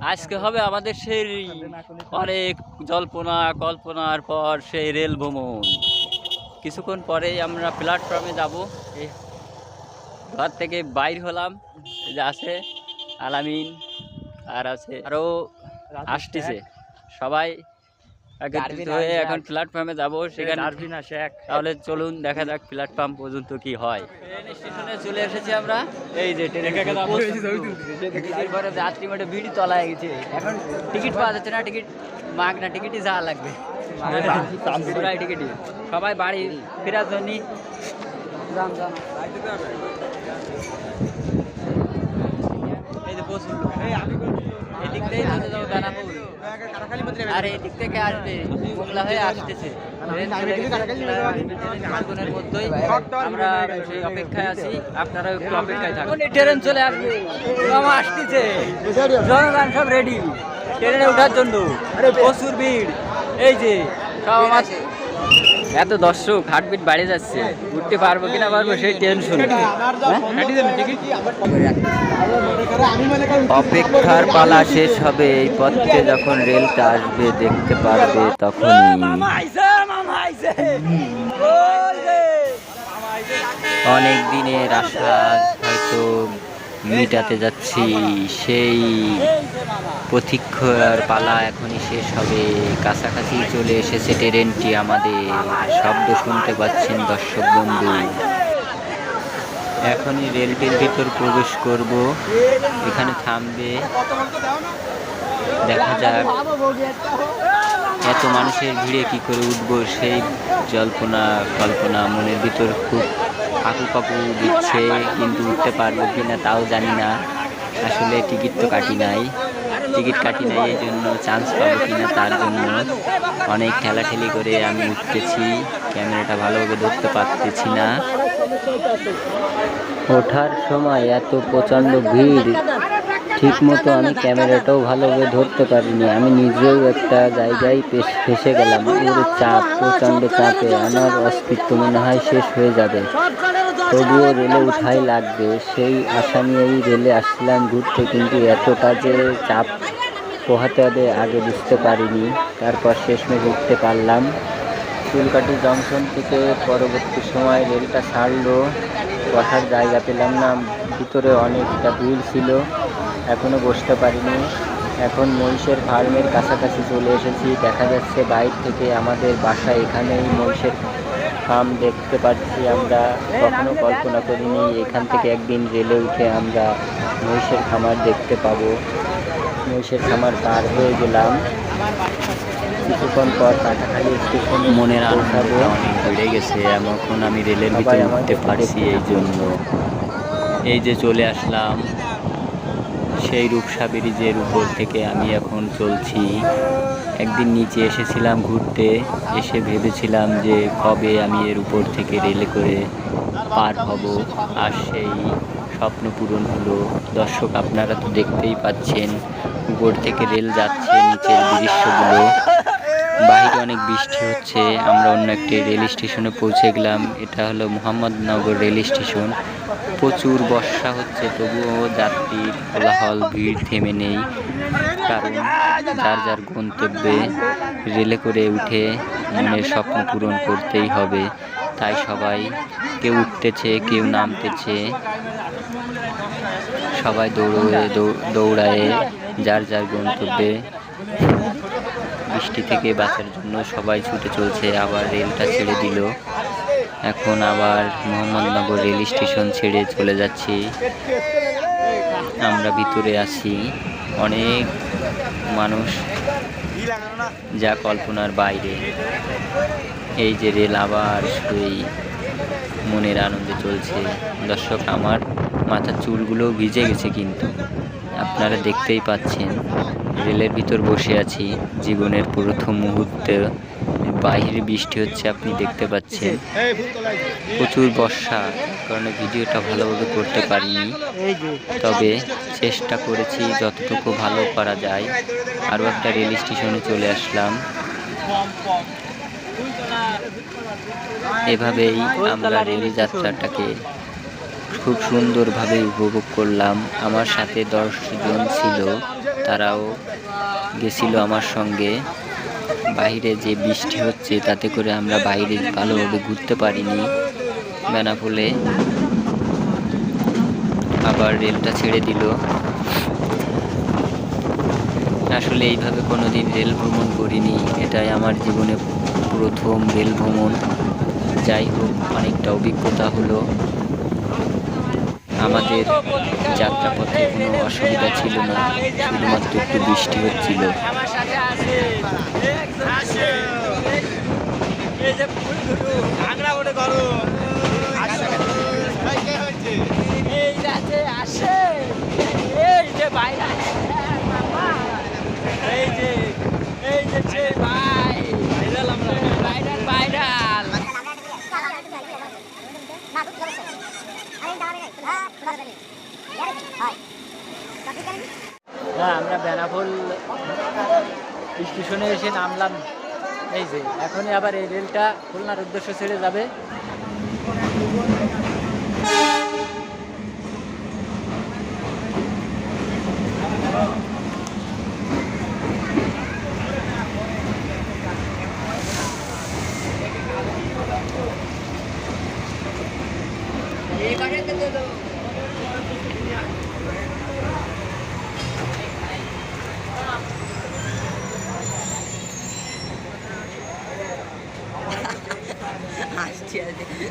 আজকে হবে আমাদের সেই অনেক জল্পনা কল্পনার পর সেই রেল ভ্রমণ। কিছুক্ষণ পরেই আমরা প্ল্যাটফর্মে যাব। এই ঘর থেকে বাইর হলাম যে আছে আলামিন আর আছে আরও আসতেছে। সবাই একত্রিত হয়ে এখন প্ল্যাটফর্মে যাব সেখানে তাহলে চলুন দেখা যাক প্ল্যাটফর্ম পর্যন্ত কি হয়। ট্রেন স্টেশনে চলে এসেছি আমরা। এই যে ট্রেনে যাত্রী মোটে ভিড় তলায় গেছে। এখন টিকিট পাওয়া যাচ্ছে না টিকিট মাগ না টিকিটই যাওয়া লাগবে। টিকিটই। সবাই বাড়ি ফেরার জন্য এই যে লোক। এদিক যাব দানাপুর আর এই দিক থেকে আসবে। হয়ে আসতেছে। ট্রেন কিছুক্ষণের মধ্যেই আমরা সেই অপেক্ষায় আছি। আপনারা একটু অপেক্ষায় থাকুন। ট্রেন চলে আসবে। আসতেছে। জনগণ সব রেডি ট্রেনে ওঠার জন্য। প্রচুর ভিড়। এই যে সব আমার এত দর্শক হার্টবিট বাড়ে যাচ্ছে। উঠতে পারব কিনা পারব সেই টেনশন অপেক্ষার পালা শেষ হবে। এই পথে যখন রেলটা আসবে দেখতে পারবে তখনই। অনেক দিনের আশা হয়তো মিটাতে যাচ্ছি, সেই প্রতীক্ষার পালা এখনই শেষ হবে। কাছাকাছি চলে এসেছে ট্রেনটি আমাদের। শব্দ শুনতে পাচ্ছেন দর্শক বন্ধু। এখনই রেলটির ভিতর প্রবেশ করব। এখানে থামবে। দেখা যাক এত মানুষের ভিড়ে কি করে উঠবো সেই জল্পনা কল্পনা মনের ভিতর খুব কাকু কাকু দিচ্ছে, কিন্তু উঠতে পারব কি না তাও জানি না। আসলে টিকিট তো কাটি নাই। টিকিট কাটি নাই এই জন্য চান্স পাবো কি না তার জন্য। অনেক ঠেলাঠেলি করে আমি উঠতেছি, ক্যামেরাটা ভালোভাবে ধরতে পারতেছি না। ওঠার সময় এত প্রচণ্ড ভিড়। ঠিক মতো আমি ক্যামেরাটাও ভালোভাবে ধরতে পারিনি। আমি নিজেও একটা জায়গায় ফেসে গেলাম। ওর চাপ, প্রচণ্ড চাপে আমার অস্তিত্ব মনে হয় শেষ হয়ে যাবে। তবুও রেলে উঠাই লাগবে। সেই আশা নিয়েই রেলে আসছিলাম ঘুরতে, কিন্তু এতটা যে চাপ পোহাতে হবে আগে বুঝতে পারিনি। তারপর শেষমেশ উঠতে পারলাম। চুলকাটি জংশন থেকে পরবর্তী সময় রেলটা ছাড়লো। বসার জায়গা পেলাম না। ভিতরে অনেকটা ভিড় ছিল। এখনও বসতে পারিনি। এখন মহিষের ফার্মের কাছাকাছি চলে এসেছি। দেখা যাচ্ছে বাইরে থেকে আমাদের বাসা এখানেই মহিষের ফার্ম দেখতে পাচ্ছি আমরা। কখনো কল্পনা করিনি এখান থেকে একদিন রেলে উঠে আমরা মহিষের খামার দেখতে পাবো। মহিষের খামার পার হয়ে গেলাম। কিছুক্ষণ পর কাটাখালি স্টেশন মনের পৌঁছাবো। অনেক বেড়ে গেছে। এখন আমি রেলের ভিতরে উঠতে পারছি এই জন্য। এই যে চলে আসলাম। সেই রূপসা ব্রিজের উপর থেকে আমি এখন চলছি। একদিন নিচে এসেছিলাম ঘুরতে, এসে ভেবেছিলাম যে কবে আমি এর উপর থেকে রেলে করে পার হব। আর সেই স্বপ্ন পূরণ হলো। দর্শক, আপনারা তো দেখতেই পাচ্ছেন, উপর থেকে রেল যাচ্ছে নিচের দৃশ্যগুলো। বাইরে অনেক বৃষ্টি হচ্ছে, আমরা অন্য একটি রেল স্টেশনে পৌঁছে গেলাম। এটা হলো মোহাম্মদনগর রেল স্টেশন। প্রচুর বর্ষা হচ্ছে, তবুও যাত্রীর কোলাহল, ভিড় থেমে নেই। কারণ যার যার গন্তব্যে রেলে করে উঠে মনের স্বপ্ন পূরণ করতেই হবে। তাই সবাই, কেউ উঠতেছে, কেউ নামতেছে, সবাই দৌড়ে দৌড়ায় যার যার গন্তব্যে বৃষ্টি থেকে বাঁচার জন্য সবাই ছুটে চলছে। আবার রেলটা ছেড়ে দিল। এখন আবার মোহাম্মদনগর রেল স্টেশন ছেড়ে চলে যাচ্ছি। আমরা ভিতরে আছি। অনেক মানুষ যা কল্পনার বাইরে। এই যে রেল আবার সেই মনের আনন্দে চলছে। দর্শক, আমার মাথার চুলগুলো ভিজে গেছে কিন্তু। আপনারা দেখতেই পাচ্ছেন, রেলের ভিতর বসে আছি জীবনের প্রথম মুহূর্তে। বাইরে বৃষ্টি হচ্ছে, আপনি দেখতে পাচ্ছেন। প্রচুর বর্ষা, কারণে ভিডিওটা ভালোভাবে করতে পারিনি। তবে চেষ্টা করেছি যতটুকু ভালো করা যায়। আরও একটা রেল স্টেশনে চলে আসলাম। এভাবেই আমরা রেল যাত্রাটাকে খুব সুন্দরভাবে উপভোগ করলাম। আমার সাথে দশজন ছিল, তারাও গেছিল আমার সঙ্গে। বাইরে যে বৃষ্টি হচ্ছে, তাতে করে আমরা বাইরে ভালোভাবে ঘুরতে পারিনি। বেনাপোলে আবার রেলটা ছেড়ে দিল। আসলে এইভাবে কোনোদিন রেল ভ্রমণ করিনি, এটাই আমার জীবনে প্রথম রেল ভ্রমণ। যাই হোক, অনেকটা অভিজ্ঞতা হলো। আমাদের যাত্রাপথে কোনো অসুবিধা ছিল না শুধুমাত্র একটু বৃষ্টি হচ্ছিল। আমার সাথে আছে আসে এই যে ফুলগুলো ভাঙড়া ওটা করো এই রাতে আসে এই যে বাইরে মামা এই যে এই যে সে ভাই ভাইরাল আমরা ভাইরাল ভাইরাল হ্যাঁ আমরা বেনাফুল স্টেশনে এসে নামলাম। এই যে, এখনই আবার এই রেলটা খুলনার উদ্দেশ্য ছেড়ে যাবে।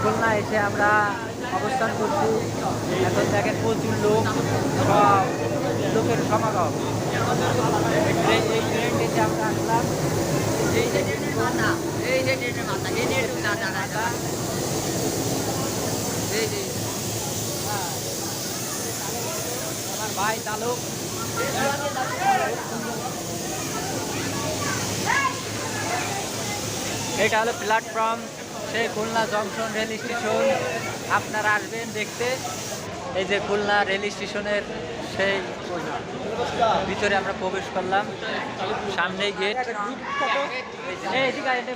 খুলনা এসে আমরা অবস্থান করছি। এখন দেখেন প্রচুর লোক, সব লোকের সমাগম। এই ট্রেনটিতে আমরা আসলাম, এই যে মাথা, এই যে মাথা, এই যে মাথা, এই যে আমার ভাই চালক এটা হলো প্ল্যাটফর্ম সেই খুলনা জংশন রেল স্টেশন। আপনারা আসবেন দেখতে। এই যে খুলনা রেল স্টেশনের সেই ভিতরে আমরা প্রবেশ করলাম। সামনেই গেট।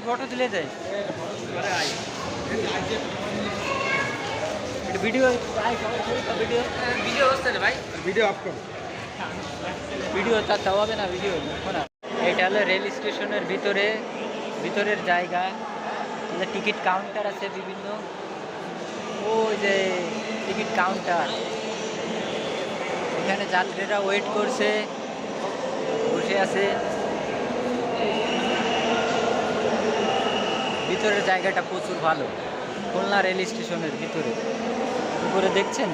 ফটো তুলে যায় ভিডিও ভিডিও ভিডিও হচ্ছে রে ভাই। ভিডিও অফ করো। ভিডিও চাচ্ছা হবে না ভিডিও এটা হলো রেল স্টেশনের ভিতরে ভিতরের জায়গা। টিকিট কাউন্টার আছে বিভিন্ন ও যে টিকিট কাউন্টার। এখানে যাত্রীরা ওয়েট করছে, বসে আছে। ভিতরের জায়গাটা প্রচুর ভালো, খুলনা রেল স্টেশনের ভিতরে। উপরে দেখছেন?